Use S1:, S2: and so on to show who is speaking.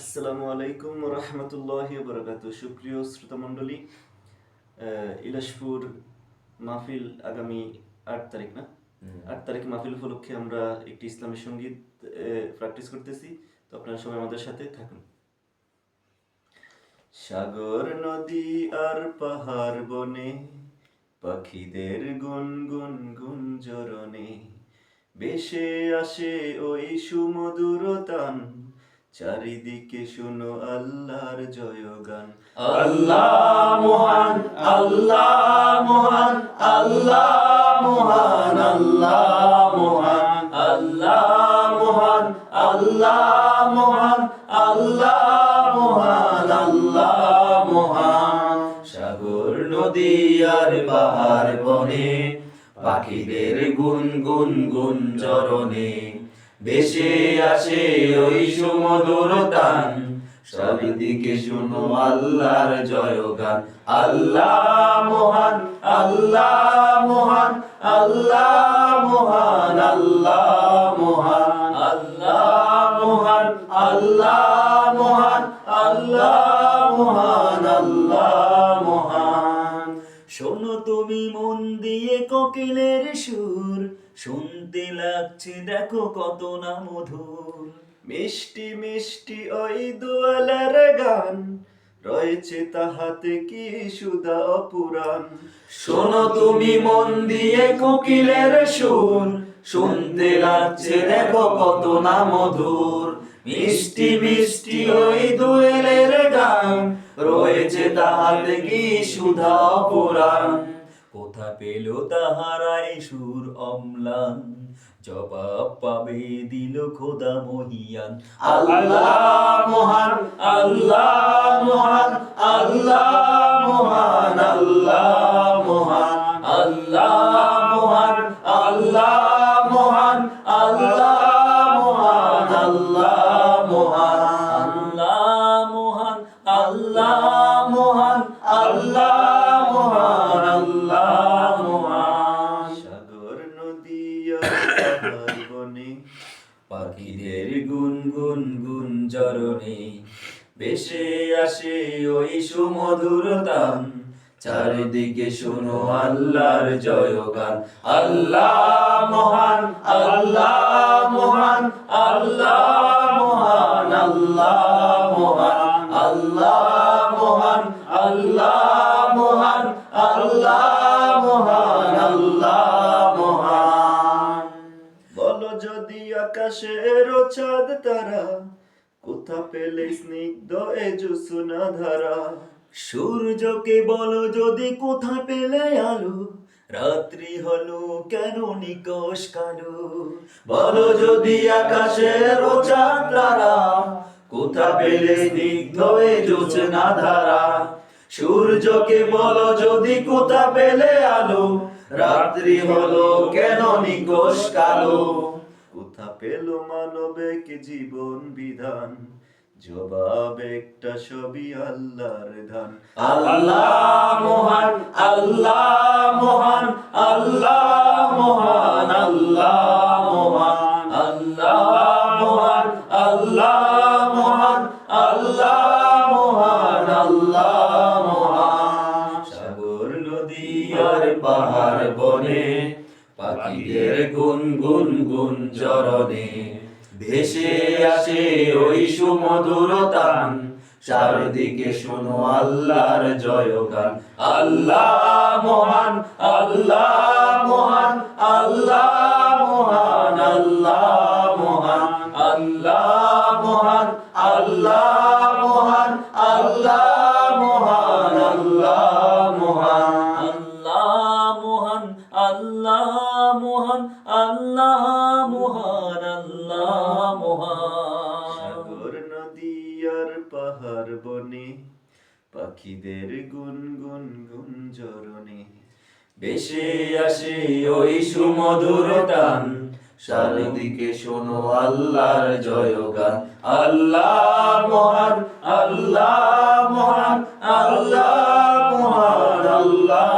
S1: আসসালামু আলাইকুম রহমতুল্লাহ বরকাত সুপ্রিয় শ্রোতামণ্ডলী ইলাসপুর মাহফিল আগামী আট তারিখ না? আট তারিখ মাহফিল উপলক্ষে আমরা একটি ইসলামী সংগীত প্র্যাকটিস করতেছি। তো আপনারা সবাই আমাদের সাথে থাকুন। সাগর নদী আর পাহাড় বনে পাখিদের গুন গুন গুন জরনে বেশে আসে ওই সুমধুর তান। চারিদিকে শুনো আল্লাহর জয়গান।
S2: আল্লাহ মহান আল্লাহ মহান আল্লাহ মহান আল্লাহ মহান আল্লাহ মহান আল্লাহ মহান আল্লাহ মহান আল্লাহ মহান। সাগর, নদী আর পাহাড় বনে, পাখিদের গুন গুন গুন চরণে বেশে আসে ওই সুমধুর তান চারিদিকে শুনো আল্লাহর জয় গান আল্লাহ মহান আল্লাহ মহান আল্লাহ মহান। শোনো তুমি মন দিয়ে কোকিলের সুর। শুনতে লাগছে, দেখো কত না মধুর।
S1: মিষ্টি মিষ্টি ওই দোয়ালার গান, রয়েছে তাহাতে কি সুদা অপুরাণ।
S2: শোনো তুমি মন দিয়ে কোকিলের সুর, শুনতে লাগছে, দেখো কত না মধুর। মিষ্টি মিষ্টি ওই দুয়েলের গান, রয়েছে তাহাতে কি সুধা পুরাণ কোথা পেল তাহারাই সুর অম্লান? জবাব পাবে দিল খোদা মহিয়ান। আল্লাহ মহান, আল্লাহ পাখিদের গুন গুন গুন জরণে বেশে আসে ওই সুমধুর তান চারিদিকে শোনো আল্লাহর জয়গান। আল্লাহ মহান
S1: চাঁদ তারা। কোথা পেলে স্নিগ্ধ ধারা?
S2: সূর্যকে বলো যদি কোথা পেলে আলো? রাত্রি হলো কেন নিকশ কালো? বলো যদি আকাশের চাঁদ তারা। কোথা পেলে স্নিগ্ধ এ জোছনা ধারা? সূর্যকে বলো যদি কোথা পেলে আলো? রাত্রি হলো কেন নিকশ কালো?
S1: কোথা পেল মানবিক জীবন বিধান? জবাব একটা সবই আল্লাহর ধান।
S2: আল্লাহ মহান আল্লাহ মহান আল্লাহ মহান আল্লাহ মহান আল্লাহ মহান আল্লাহ মহান আল্লাহ মহান আল্লাহ মহান। সাগর, নদী আর পাহাড় বনে পাখিদের গুন গুন গুন চরণে। ভেসে আসে ওই সুমধুর তান। চারদিকে শোনো আল্লাহর জয়গান। আল্লাহ মহান আল্লাহ মহান আল্লাহ মহান।
S1: পাহাড় বনে, পাখিদের গুন গুন গুন জরনে
S2: বেশি আসে ওই সুমধুর টান সারদিকে শোনো আল্লাহর জয়গান। আল্লাহ মহান আল্লাহ মহান আল্লাহ মহান, আল্লাহ